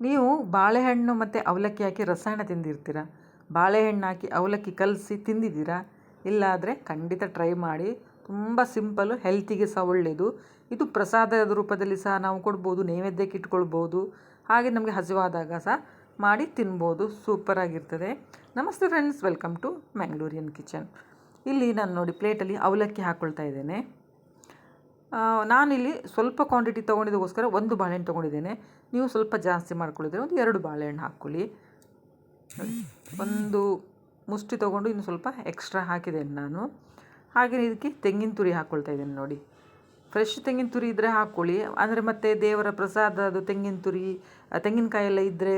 ನೀವು ಬಾಳೆಹಣ್ಣು ಮತ್ತು ಅವಲಕ್ಕಿ ಹಾಕಿ ರಸಾಯನ ತಿಂದಿರ್ತೀರ? ಬಾಳೆಹಣ್ಣು ಹಾಕಿ ಅವಲಕ್ಕಿ ಕಲಸಿ ತಿಂದಿದ್ದೀರಾ? ಇಲ್ಲಾದರೆ ಖಂಡಿತ ಟ್ರೈ ಮಾಡಿ. ತುಂಬ ಸಿಂಪಲ್ಲು ಹೆಲ್ತಿಗೆ ಸಹ ಒಳ್ಳೆಯದು ಇದು ಪ್ರಸಾದದ ರೂಪದಲ್ಲಿ ಸಹ ನಾವು ಕೊಡ್ಬೋದು, ನೈವೇದ್ಯಕ್ಕೆ ಇಟ್ಕೊಳ್ಬೋದು. ಹಾಗೆ ನಮಗೆ ಹಸಿವಾದಾಗ ಸಹ ಮಾಡಿ ತಿನ್ಬೋದು. ಸೂಪರಾಗಿರ್ತದೆ ನಮಸ್ತೆ friends welcome to Mangalorean kitchen ಇಲ್ಲಿ ನಾನು ನೋಡಿ ಪ್ಲೇಟಲ್ಲಿ ಅವಲಕ್ಕಿ ಹಾಕ್ಕೊಳ್ತಾ ಇದ್ದೇನೆ. ನಾನಿಲ್ಲಿ ಸ್ವಲ್ಪ ಕ್ವಾಂಟಿಟಿ ತೊಗೊಂಡಿದ್ದಕ್ಕೋಸ್ಕರ ಒಂದು ಬಾಳೆಹಣ್ಣು ತೊಗೊಂಡಿದ್ದೇನೆ. ನೀವು ಸ್ವಲ್ಪ ಜಾಸ್ತಿ ಮಾಡ್ಕೊಳ್ಳಿದ್ರೆ ಒಂದು ಎರಡು ಬಾಳೆಹಣ್ಣು ಹಾಕ್ಕೊಳ್ಳಿ. ಒಂದು ಮುಷ್ಟಿ ತೊಗೊಂಡು ಇನ್ನು ಸ್ವಲ್ಪ ಎಕ್ಸ್ಟ್ರಾ ಹಾಕಿದ್ದೇನೆ ನಾನು. ಹಾಗೆಯೇ ಇದಕ್ಕೆ ತೆಂಗಿನ ತುರಿ ಹಾಕ್ಕೊಳ್ತಾ ಇದ್ದೇನೆ ನೋಡಿ. ಫ್ರೆಶ್ ತೆಂಗಿನ ತುರಿ ಇದ್ದರೆ ಹಾಕ್ಕೊಳ್ಳಿ. ಅಂದರೆ ಮತ್ತೆ ದೇವರ ಪ್ರಸಾದ ಅದು ತೆಂಗಿನ ತುರಿ ತೆಂಗಿನಕಾಯಿ ಎಲ್ಲ ಇದ್ದರೆ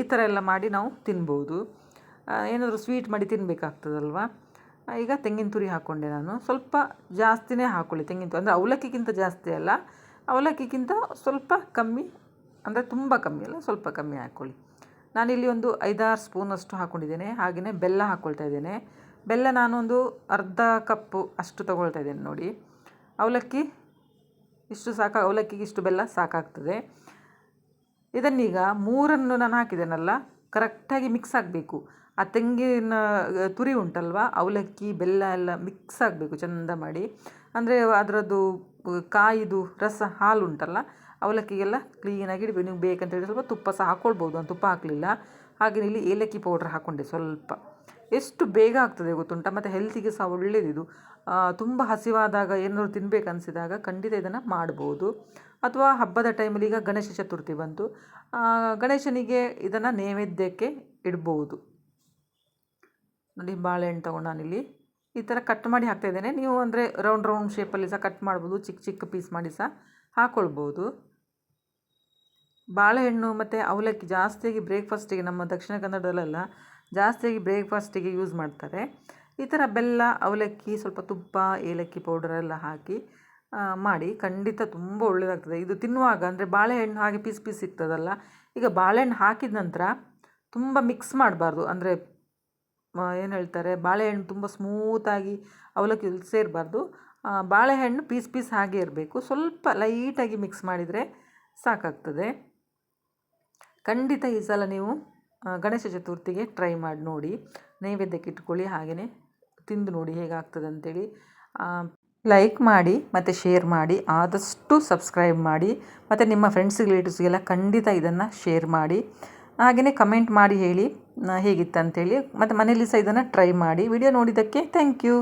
ಈ ಥರ ಎಲ್ಲ ಮಾಡಿ ನಾವು ತಿನ್ಬೋದು. ಏನಾದರೂ ಸ್ವೀಟ್ ಮಾಡಿ ತಿನ್ನಬೇಕಾಗ್ತದಲ್ವ ಈಗ ತೆಂಗಿನ ತುರಿ ಹಾಕ್ಕೊಂಡೆ ನಾನು. ಸ್ವಲ್ಪ ಜಾಸ್ತಿನೇ ಹಾಕ್ಕೊಳ್ಳಿ ತೆಂಗಿನ ತುರಿ. ಅಂದರೆ ಅವಲಕ್ಕಿಗಿಂತ ಜಾಸ್ತಿ ಅಲ್ಲ. ಅವಲಕ್ಕಿಗಿಂತ ಸ್ವಲ್ಪ ಕಮ್ಮಿ, ಅಂದರೆ ತುಂಬ ಕಮ್ಮಿ ಅಲ್ಲ, ಸ್ವಲ್ಪ ಕಮ್ಮಿ ಹಾಕ್ಕೊಳ್ಳಿ ನಾನಿಲ್ಲಿ ಒಂದು ಐದಾರು ಸ್ಪೂನಷ್ಟು ಹಾಕ್ಕೊಂಡಿದ್ದೇನೆ ಹಾಗೆಯೇ ಬೆಲ್ಲ ಹಾಕ್ಕೊಳ್ತಾ ಇದ್ದೇನೆ. ಬೆಲ್ಲ ನಾನೊಂದು ಅರ್ಧ ಕಪ್ಪು ಅಷ್ಟು ತೊಗೊಳ್ತಾ ಇದ್ದೇನೆ ನೋಡಿ. ಅವಲಕ್ಕಿ ಇಷ್ಟು ಸಾಕ, ಅವಲಕ್ಕಿಗೆ ಇಷ್ಟು ಬೆಲ್ಲ ಸಾಕಾಗ್ತದೆ. ಇದನ್ನೀಗ ಮೂರನ್ನು ನಾನು ಹಾಕಿದ್ದೇನಲ್ಲ ಕರೆಕ್ಟಾಗಿ ಮಿಕ್ಸ್ ಆಗಬೇಕು. ಆ ತೆಂಗಿನ ತುರಿ ಉಂಟಲ್ವ, ಅವಲಕ್ಕಿ, ಬೆಲ್ಲ ಎಲ್ಲ ಮಿಕ್ಸ್ ಆಗಬೇಕು ಚಂದ ಮಾಡಿ. ಅಂದರೆ ಅದರದ್ದು ಕಾಯಿದು ರಸ, ಹಾಲು ಉಂಟಲ್ಲ, ಅವಲಕ್ಕಿಗೆಲ್ಲ ಕ್ಲೀನಾಗಿ ಇಡಬೇಕು. ನೀವು ಬೇಕಂತ ಸ್ವಲ್ಪ ತುಪ್ಪ ಸಹ ಹಾಕ್ಕೊಳ್ಬೋದು ನಾನು ತುಪ್ಪ ಹಾಕಲಿಲ್ಲ. ಹಾಗೆ ಇಲ್ಲಿ ಏಲಕ್ಕಿ ಪೌಡ್ರ್ ಹಾಕ್ಕೊಂಡೆ ಸ್ವಲ್ಪ. ಎಷ್ಟು ಬೇಗ ಆಗ್ತದೆ ಗೊತ್ತುಂಟ? ಮತ್ತು ಹೆಲ್ತಿಗೆ ಸಹ ಒಳ್ಳೆಯದಿದು ತುಂಬ ಹಸಿವಾದಾಗ ಏನಾದರೂ ತಿನ್ಬೇಕು ಅನಿಸಿದಾಗ ಖಂಡಿತ ಇದನ್ನು ಮಾಡ್ಬೋದು. ಅಥವಾ ಹಬ್ಬದ ಟೈಮಲ್ಲಿ ಈಗ ಗಣೇಶ ಚತುರ್ಥಿ ಬಂತು. ಗಣೇಶನಿಗೆ ಇದನ್ನು ನೈವೇದ್ಯಕ್ಕೆ ಇಡ್ಬೋದು. ನೋಡಿ, ಬಾಳೆಹಣ್ಣು ತಗೊಂಡು ನಾನಿಲ್ಲಿ ಈ ಥರ ಕಟ್ ಮಾಡಿ ಹಾಕ್ತಾ ಇದ್ದೇನೆ. ನೀವು ಅಂದರೆ ರೌಂಡ್ ರೌಂಡ್ ಶೇಪಲ್ಲಿ ಸಹ ಕಟ್ ಮಾಡ್ಬೋದು. ಚಿಕ್ಕ ಚಿಕ್ಕ ಪೀಸ್ ಮಾಡಿ ಸಹ ಹಾಕ್ಕೊಳ್ಬೋದು ಬಾಳೆಹಣ್ಣು ಮತ್ತು ಅವಲಕ್ಕಿ ಜಾಸ್ತಿಯಾಗಿ ಬ್ರೇಕ್ಫಾಸ್ಟಿಗೆ ನಮ್ಮ ದಕ್ಷಿಣ ಕನ್ನಡದಲ್ಲೆಲ್ಲ ಜಾಸ್ತಿಯಾಗಿ ಬ್ರೇಕ್ಫಾಸ್ಟಿಗೆ ಯೂಸ್ ಮಾಡ್ತಾರೆ. ಈ ಥರ ಬೆಲ್ಲ, ಅವಲಕ್ಕಿ, ಸ್ವಲ್ಪ ತುಪ್ಪ, ಏಲಕ್ಕಿ ಪೌಡರ್ ಎಲ್ಲ ಹಾಕಿ ಮಾಡಿ ಖಂಡಿತ ತುಂಬ ಒಳ್ಳೆಯದಾಗ್ತದೆ ಇದು ತಿನ್ನುವಾಗ ಅಂದರೆ ಬಾಳೆಹಣ್ಣು ಹಾಗೆ ಪೀಸ್ ಪೀಸ್ ಸಿಗ್ತದಲ್ಲ, ಈಗ ಬಾಳೆಹಣ್ಣು ಹಾಕಿದ ನಂತರ ತುಂಬ ಮಿಕ್ಸ್ ಮಾಡಬಾರ್ದು. ಅಂದರೆ ಏನು ಹೇಳ್ತಾರೆ, ಬಾಳೆಹಣ್ಣು ತುಂಬ ಸ್ಮೂತಾಗಿ ಅವಲಕ್ಕಿ ಸೇರಬಾರ್ದು ಬಾಳೆಹಣ್ಣು ಪೀಸ್ ಪೀಸ್ ಹಾಗೆ ಇರಬೇಕು. ಸ್ವಲ್ಪ ಲೈಟಾಗಿ ಮಿಕ್ಸ್ ಮಾಡಿದರೆ ಸಾಕಾಗ್ತದೆ. ಖಂಡಿತ ಈ ಸಲ ನೀವು ಗಣೇಶ ಚತುರ್ಥಿಗೆ ಟ್ರೈ ಮಾಡಿ, ನೋಡಿ. ನೈವೇದ್ಯಕ್ಕೆ ಇಟ್ಕೊಳ್ಳಿ ಹಾಗೆಯೇ ತಿಂದು ನೋಡಿ ಹೇಗಾಗ್ತದೆ ಅಂತೇಳಿ. ಲೈಕ್ ಮಾಡಿ, ಮತ್ತು ಶೇರ್ ಮಾಡಿ, ಆದಷ್ಟು ಸಬ್ಸ್ಕ್ರೈಬ್ ಮಾಡಿ, ಮತ್ತು ನಿಮ್ಮ ಫ್ರೆಂಡ್ಸ್ ರಿಲೇಟಿವ್ಸ್ಗೆಲ್ಲ ಖಂಡಿತ ಇದನ್ನು ಶೇರ್ ಮಾಡಿ. ಹಾಗೆಯೇ ಕಮೆಂಟ್ ಮಾಡಿ ಹೇಳಿ ಹೇಗಿತ್ತು ಅಂತೇಳಿ ಮತ್ತು ಮನೇಲಿ ಸಹ ಇದನ್ನು ಟ್ರೈ ಮಾಡಿ. ವಿಡಿಯೋ ನೋಡಿದ್ದಕ್ಕೆ ಥ್ಯಾಂಕ್ ಯು